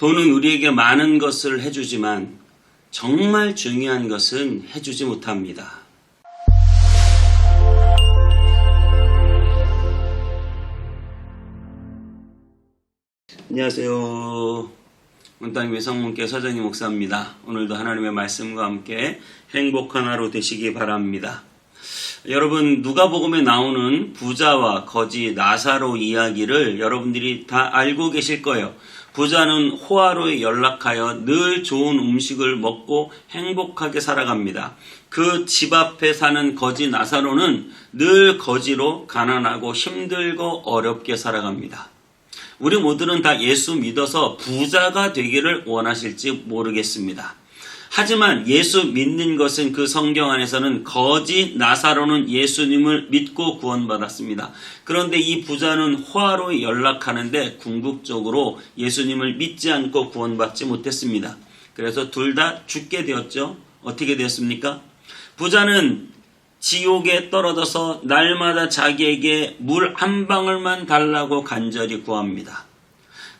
돈은 우리에게 많은 것을 해주지만 정말 중요한 것은 해주지 못합니다. 안녕하세요. 문땅 외성문께 서정희 목사입니다. 오늘도 하나님의 말씀과 함께 행복한 하루 되시기 바랍니다. 여러분 누가복음에 나오는 부자와 거지 나사로 이야기를 여러분들이 다 알고 계실 거예요. 부자는 호화로에 연락하여 늘 좋은 음식을 먹고 행복하게 살아갑니다. 그 집 앞에 사는 거지 나사로는 늘 거지로 가난하고 힘들고 어렵게 살아갑니다. 우리 모두는 다 예수 믿어서 부자가 되기를 원하실지 모르겠습니다. 하지만 예수 믿는 것은 그 성경 안에서는 거지 나사로는 예수님을 믿고 구원받았습니다. 그런데 이 부자는 호화로 연락하는데 궁극적으로 예수님을 믿지 않고 구원받지 못했습니다. 그래서 둘 다 죽게 되었죠. 어떻게 되었습니까? 부자는 지옥에 떨어져서 날마다 자기에게 물 한 방울만 달라고 간절히 구합니다.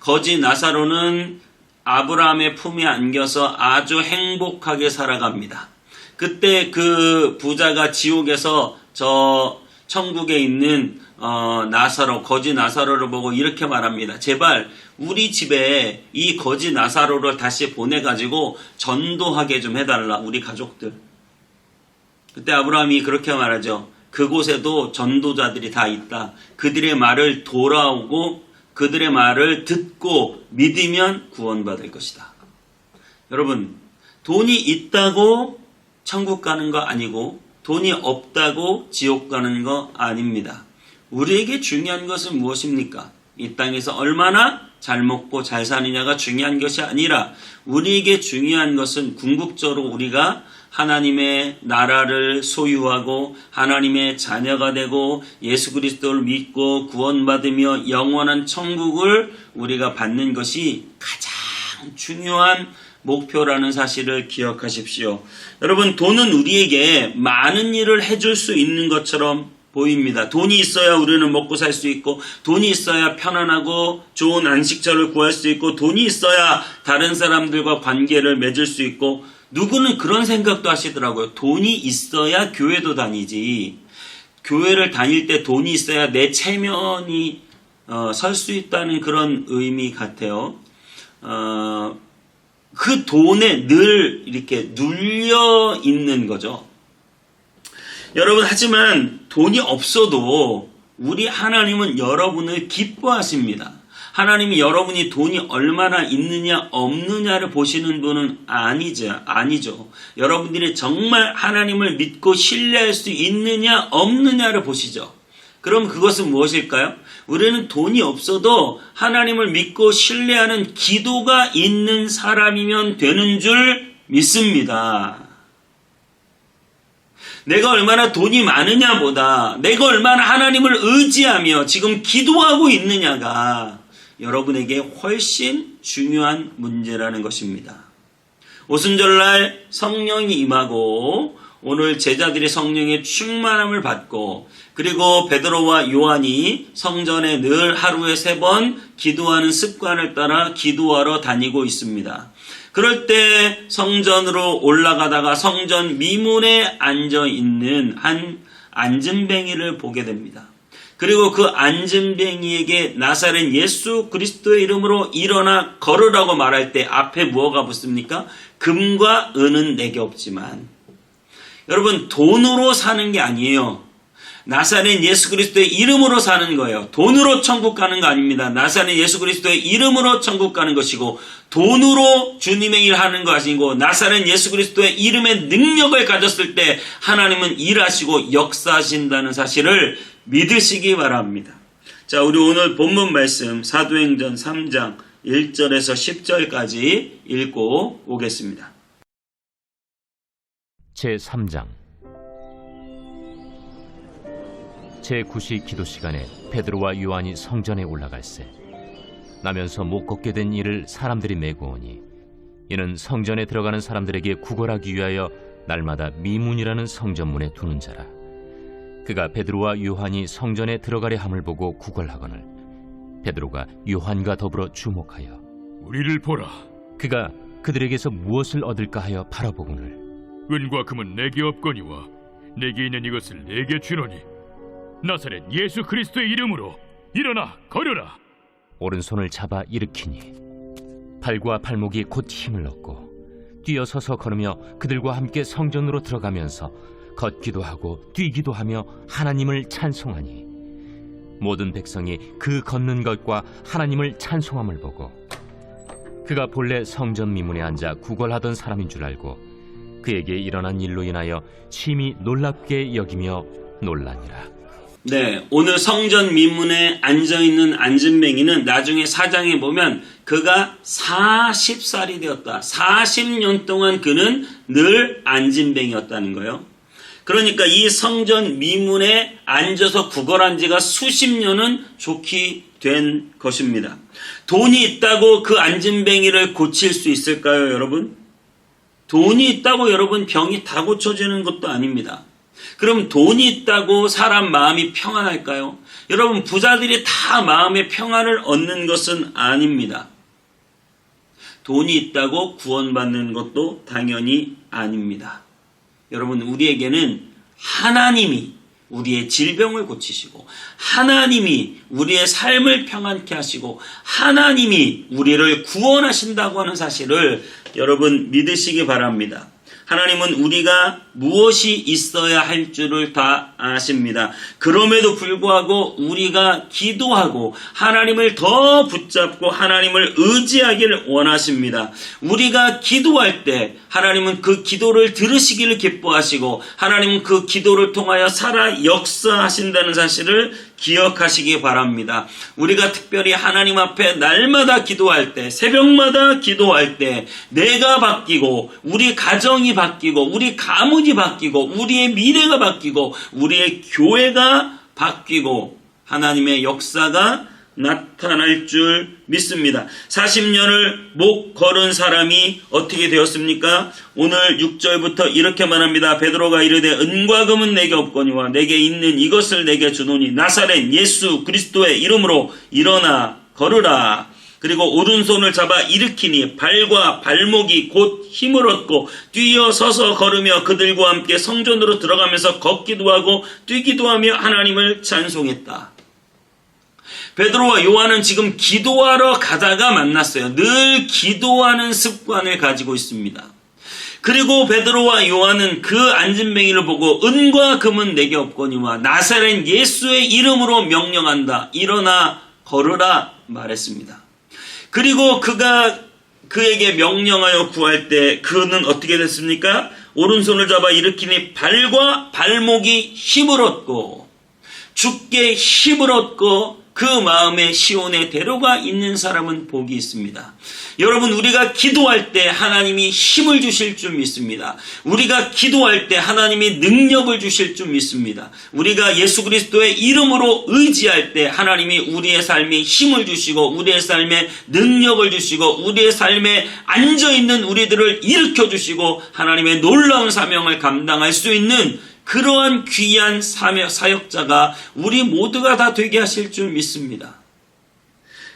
거지 나사로는 아브라함의 품에 안겨서 아주 행복하게 살아갑니다. 그때 그 부자가 지옥에서 저 천국에 있는 어, 나사로 거지 나사로를 보고 이렇게 말합니다. 제발 우리 집에 이 거지 나사로를 다시 보내 가지고 전도하게 좀 해달라 우리 가족들. 그때 아브라함이 그렇게 말하죠. 그곳에도 전도자들이 다 있다. 그들의 말을 돌아오고 그들의 말을 듣고 믿으면 구원받을 것이다. 여러분, 돈이 있다고 천국 가는 거 아니고 돈이 없다고 지옥 가는 거 아닙니다. 우리에게 중요한 것은 무엇입니까? 이 땅에서 얼마나 잘 먹고 잘 사느냐가 중요한 것이 아니라 우리에게 중요한 것은 궁극적으로 우리가 하나님의 나라를 소유하고 하나님의 자녀가 되고 예수 그리스도를 믿고 구원받으며 영원한 천국을 우리가 받는 것이 가장 중요한 목표라는 사실을 기억하십시오. 여러분, 돈은 우리에게 많은 일을 해줄 수 있는 것처럼 보입니다. 돈이 있어야 우리는 먹고 살 수 있고, 돈이 있어야 편안하고 좋은 안식처를 구할 수 있고, 돈이 있어야 다른 사람들과 관계를 맺을 수 있고, 누구는 그런 생각도 하시더라고요. 돈이 있어야 교회도 다니지. 교회를 다닐 때 돈이 있어야 내 체면이 어, 설 수 있다는 그런 의미 같아요. 어, 그 돈에 늘 이렇게 눌려 있는 거죠. 여러분, 하지만 돈이 없어도 우리 하나님은 여러분을 기뻐하십니다. 하나님이 여러분이 돈이 얼마나 있느냐 없느냐를 보시는 분은 아니죠. 아니죠. 여러분들이 정말 하나님을 믿고 신뢰할 수 있느냐 없느냐를 보시죠. 그럼 그것은 무엇일까요? 우리는 돈이 없어도 하나님을 믿고 신뢰하는 기도가 있는 사람이면 되는 줄 믿습니다. 내가 얼마나 돈이 많으냐보다 내가 얼마나 하나님을 의지하며 지금 기도하고 있느냐가 여러분에게 훨씬 중요한 문제라는 것입니다. 오순절날 성령이 임하고 오늘 제자들이 성령의 충만함을 받고 그리고 베드로와 요한이 성전에 늘 하루에 세 번 기도하는 습관을 따라 기도하러 다니고 있습니다. 그럴 때 성전으로 올라가다가 성전 미문에 앉아 있는 한 안전뱅이를 보게 됩니다. 그리고 그 안전뱅이에게 나사렛 예수 그리스도의 이름으로 일어나 걸으라고 말할 때 앞에 무엇가 붙습니까? 금과 은은 내게 없지만 여러분 돈으로 사는 게 아니에요. 나사렛 예수 그리스도의 이름으로 사는 거예요. 돈으로 천국 가는 거 아닙니다. 나사렛 예수 그리스도의 이름으로 천국 가는 것이고 돈으로 주님의 일 하는 거 아니고 나사렛 예수 그리스도의 이름의 능력을 가졌을 때 하나님은 일하시고 역사하신다는 사실을 믿으시기 바랍니다. 자, 우리 오늘 본문 말씀 사도행전 3장 1절에서 10절까지 읽고 오겠습니다. 제 3장 제 9시 기도 시간에 베드로와 요한이 성전에 올라갈새 나면서 못 걷게 된 이를 사람들이 메고 오니 이는 성전에 들어가는 사람들에게 구걸하기 위하여 날마다 미문이라는 성전문에 두는 자라 그가 베드로와 요한이 성전에 들어가려 함을 보고 구걸하거늘 베드로가 요한과 더불어 주목하여 우리를 보라. 그가 그들에게서 무엇을 얻을까 하여 바라보고는 은과 금은 내게 없거니와 내게 있는 이것을 내게 주노니 나사렛 예수 그리스도의 이름으로 일어나 걸으라. 오른손을 잡아 일으키니 발과 발목이 곧 힘을 얻고 뛰어서서 걸으며 그들과 함께 성전으로 들어가면서 걷기도 하고 뛰기도 하며 하나님을 찬송하니 모든 백성이 그 걷는 것과 하나님을 찬송함을 보고 그가 본래 성전 미문에 앉아 구걸하던 사람인 줄 알고 그에게 일어난 일로 인하여 심히 놀랍게 여기며 놀라니라. 네, 오늘 성전 미문에 앉아 있는 안진뱅이는 나중에 사장에 보면 그가 40살이 되었다. 40년 동안 그는 늘 안진뱅이였다는 거예요. 그러니까 이 성전 미문에 앉아서 구걸한 지가 수십 년은 좋게 된 것입니다. 돈이 있다고 그 안진뱅이를 고칠 수 있을까요, 여러분? 돈이 있다고 여러분 병이 다 고쳐지는 것도 아닙니다. 그럼 돈이 있다고 사람 마음이 평안할까요? 여러분 부자들이 다 마음의 평안을 얻는 것은 아닙니다. 돈이 있다고 구원받는 것도 당연히 아닙니다. 여러분 우리에게는 하나님이 우리의 질병을 고치시고 하나님이 우리의 삶을 평안케 하시고 하나님이 우리를 구원하신다고 하는 사실을 여러분 믿으시기 바랍니다. 하나님은 우리가 무엇이 있어야 할 줄을 다 아십니다. 그럼에도 불구하고 우리가 기도하고 하나님을 더 붙잡고 하나님을 의지하기를 원하십니다. 우리가 기도할 때 하나님은 그 기도를 들으시기를 기뻐하시고 하나님은 그 기도를 통하여 살아 역사하신다는 사실을 기억하시기 바랍니다. 우리가 특별히 하나님 앞에 날마다 기도할 때, 새벽마다 기도할 때, 내가 바뀌고, 우리 가정이 바뀌고, 우리 가문이 바뀌고, 우리의 미래가 바뀌고, 우리의 교회가 바뀌고, 하나님의 역사가 나타날 줄 믿습니다. 40년을 목 걸은 사람이 어떻게 되었습니까? 오늘 6절부터 이렇게 말합니다. 베드로가 이르되 은과 금은 내게 없거니와 내게 있는 이것을 내게 주노니 나사렛 예수 그리스도의 이름으로 일어나 걸으라. 그리고 오른손을 잡아 일으키니 발과 발목이 곧 힘을 얻고 뛰어 서서 걸으며 그들과 함께 성전으로 들어가면서 걷기도 하고 뛰기도 하며 하나님을 찬송했다. 베드로와 요한은 지금 기도하러 가다가 만났어요. 늘 기도하는 습관을 가지고 있습니다. 그리고 베드로와 요한은 그 안진뱅이를 보고 은과 금은 내게 없거니와 나사렛 예수의 이름으로 명령한다. 일어나 걸으라 말했습니다. 그리고 그가 그에게 명령하여 구할 때 그는 어떻게 됐습니까? 오른손을 잡아 일으키니 발과 발목이 힘을 얻고 죽게 힘을 얻고 그 마음에 시온의 대로가 있는 사람은 복이 있습니다. 여러분 우리가 기도할 때 하나님이 힘을 주실 줄 믿습니다. 우리가 기도할 때 하나님이 능력을 주실 줄 믿습니다. 우리가 예수 그리스도의 이름으로 의지할 때 하나님이 우리의 삶에 힘을 주시고 우리의 삶에 능력을 주시고 우리의 삶에 앉아 있는 우리들을 일으켜 주시고 하나님의 놀라운 사명을 감당할 수 있는 그러한 귀한 사역, 사역자가 우리 모두가 다 되게 하실 줄 믿습니다.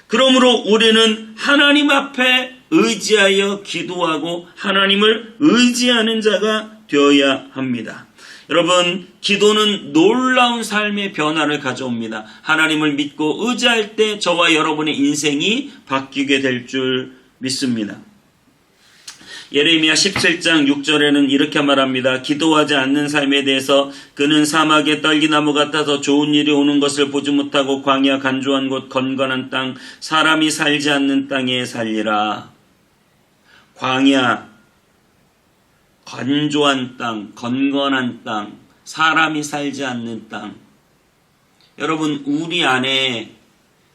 그러므로 우리는 하나님 앞에 의지하여 기도하고 하나님을 의지하는 자가 되어야 합니다. 여러분, 기도는 놀라운 삶의 변화를 가져옵니다. 하나님을 믿고 의지할 때 저와 여러분의 인생이 바뀌게 될 줄 믿습니다. 예레미야 17장 6절에는 이렇게 말합니다. 기도하지 않는 삶에 대해서 그는 사막의 떨기나무 같아서 좋은 일이 오는 것을 보지 못하고 광야 간조한 곳 건건한 땅 사람이 살지 않는 땅에 살리라. 광야 건조한 땅, 건건한 땅, 사람이 살지 않는 땅. 여러분, 우리 안에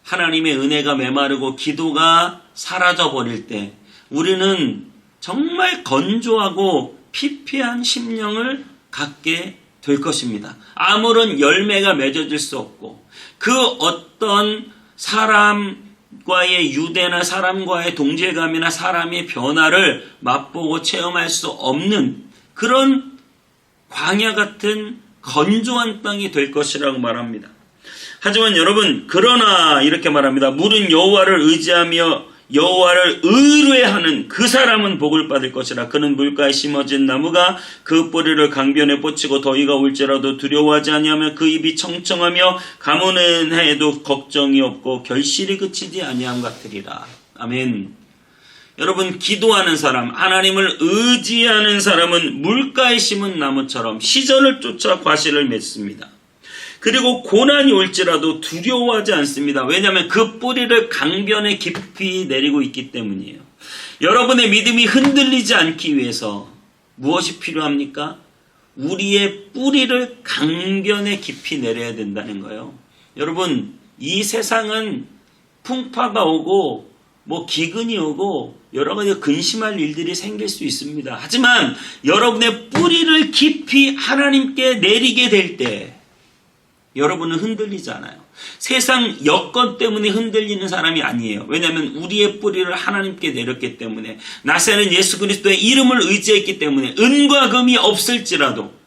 하나님의 은혜가 메마르고 기도가 사라져 버릴 때 우리는 정말 건조하고 피폐한 심령을 갖게 될 것입니다. 아무런 열매가 맺어질 수 없고 그 어떤 사람과의 유대나 사람과의 동질감이나 사람의 변화를 맛보고 체험할 수 없는 그런 광야 같은 건조한 땅이 될 것이라고 말합니다. 하지만 여러분 그러나 이렇게 말합니다. 물은 여호와를 의지하며 여호와를 의뢰하는 그 사람은 복을 받을 것이라. 그는 물가에 심어진 나무가 그 뿌리를 강변에 뻗치고 더위가 올지라도 두려워하지 아니하며 그 입이 청청하며 가무는 해에도 걱정이 없고 결실이 그치지 아니함 같으리라. 아멘. 여러분 기도하는 사람 하나님을 의지하는 사람은 물가에 심은 나무처럼 시절을 쫓아 과실을 맺습니다 그리고 고난이 올지라도 두려워하지 않습니다. 왜냐하면 그 뿌리를 강변에 깊이 내리고 있기 때문이에요. 여러분의 믿음이 흔들리지 않기 위해서 무엇이 필요합니까? 우리의 뿌리를 강변에 깊이 내려야 된다는 거예요. 여러분, 이 세상은 풍파가 오고 뭐 기근이 오고 여러 가지 근심할 일들이 생길 수 있습니다. 하지만 여러분의 뿌리를 깊이 하나님께 내리게 될 때, 여러분은 흔들리지 않아요. 세상 여건 때문에 흔들리는 사람이 아니에요. 왜냐하면 우리의 뿌리를 하나님께 내렸기 때문에 나사는 예수 그리스도의 이름을 의지했기 때문에 은과 금이 없을지라도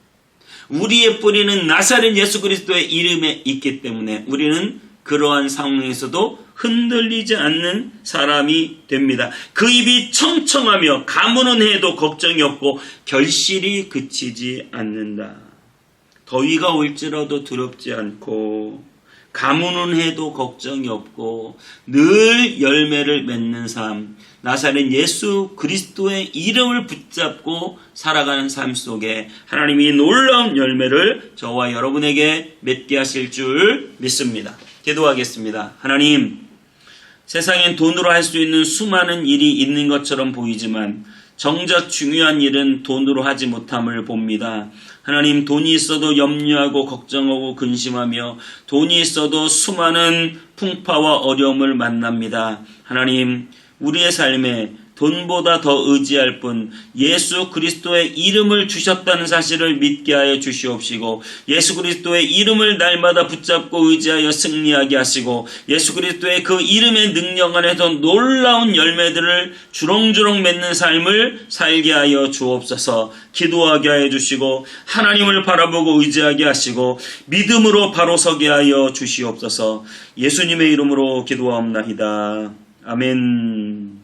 우리의 뿌리는 나사렛 예수 그리스도의 이름에 있기 때문에 우리는 그러한 상황에서도 흔들리지 않는 사람이 됩니다. 그 입이 청청하며 가무는 해도 걱정이 없고 결실이 그치지 않는다. 더위가 올지라도 두렵지 않고 가무는 해도 걱정이 없고 늘 열매를 맺는 삶 나사렛 예수 그리스도의 이름을 붙잡고 살아가는 삶 속에 하나님이 놀라운 열매를 저와 여러분에게 맺게 하실 줄 믿습니다. 기도하겠습니다. 하나님 세상엔 돈으로 할 수 있는 수많은 일이 있는 것처럼 보이지만 정작 중요한 일은 돈으로 하지 못함을 봅니다. 하나님 돈이 있어도 염려하고 걱정하고 근심하며 돈이 있어도 수많은 풍파와 어려움을 만납니다. 하나님 우리의 삶에 돈보다 더 의지할 뿐 예수 그리스도의 이름을 주셨다는 사실을 믿게 하여 주시옵시고 예수 그리스도의 이름을 날마다 붙잡고 의지하여 승리하게 하시고 예수 그리스도의 그 이름의 능력 안에서 놀라운 열매들을 주렁주렁 맺는 삶을 살게 하여 주옵소서 기도하게 하여 주시고 하나님을 바라보고 의지하게 하시고 믿음으로 바로 서게 하여 주시옵소서 예수님의 이름으로 기도하옵나이다. 아멘.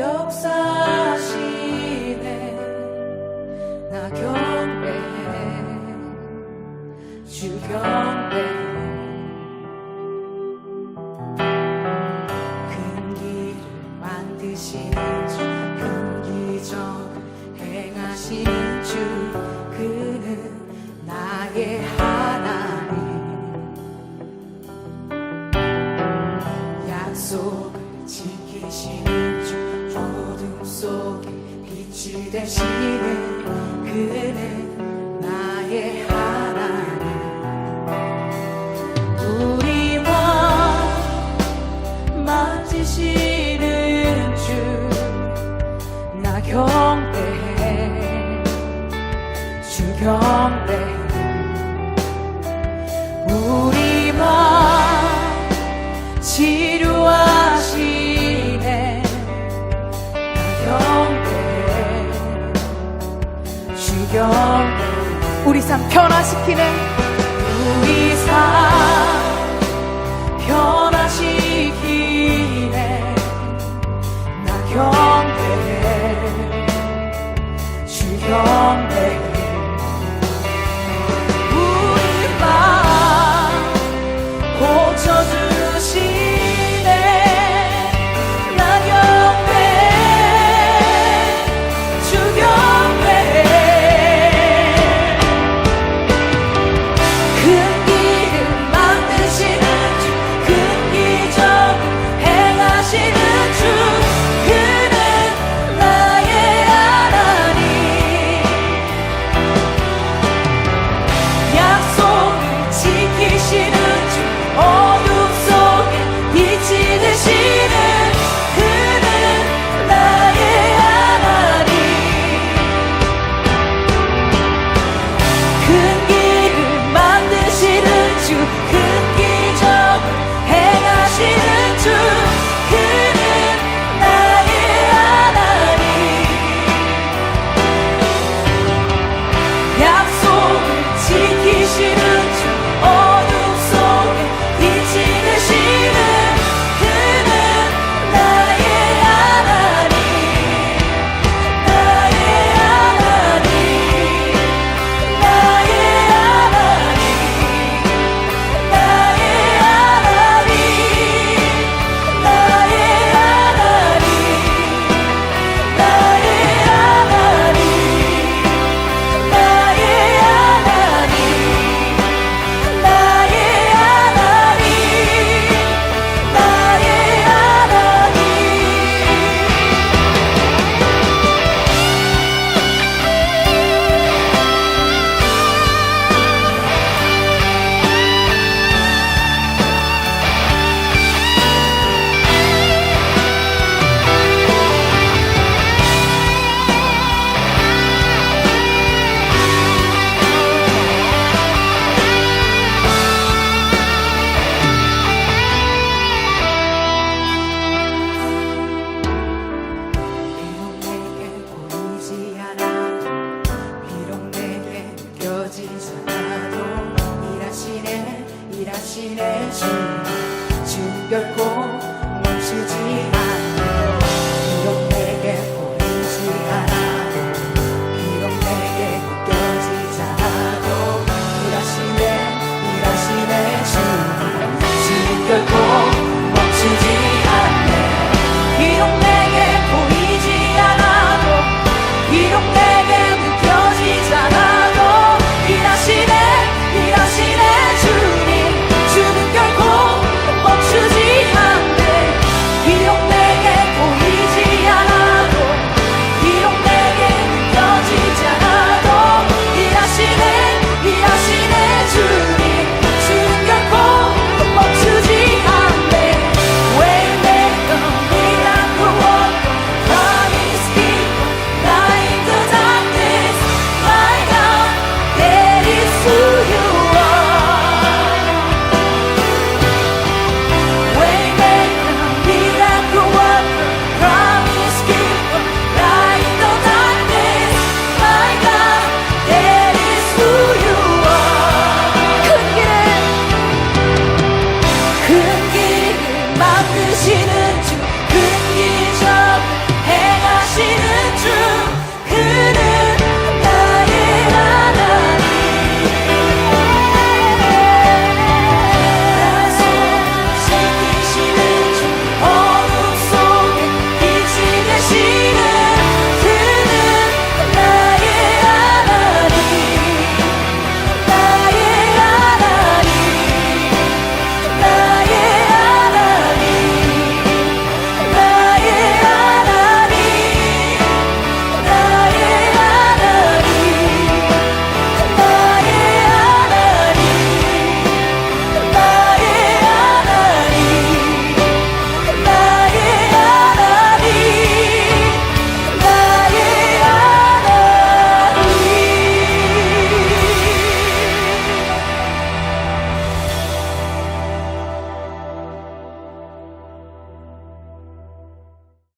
역 그 삶 변화시키는 우리 삶 변화시키네. 나 경배해. 주 경배해 지사도 일하시네 일하시네 주님 주님 결코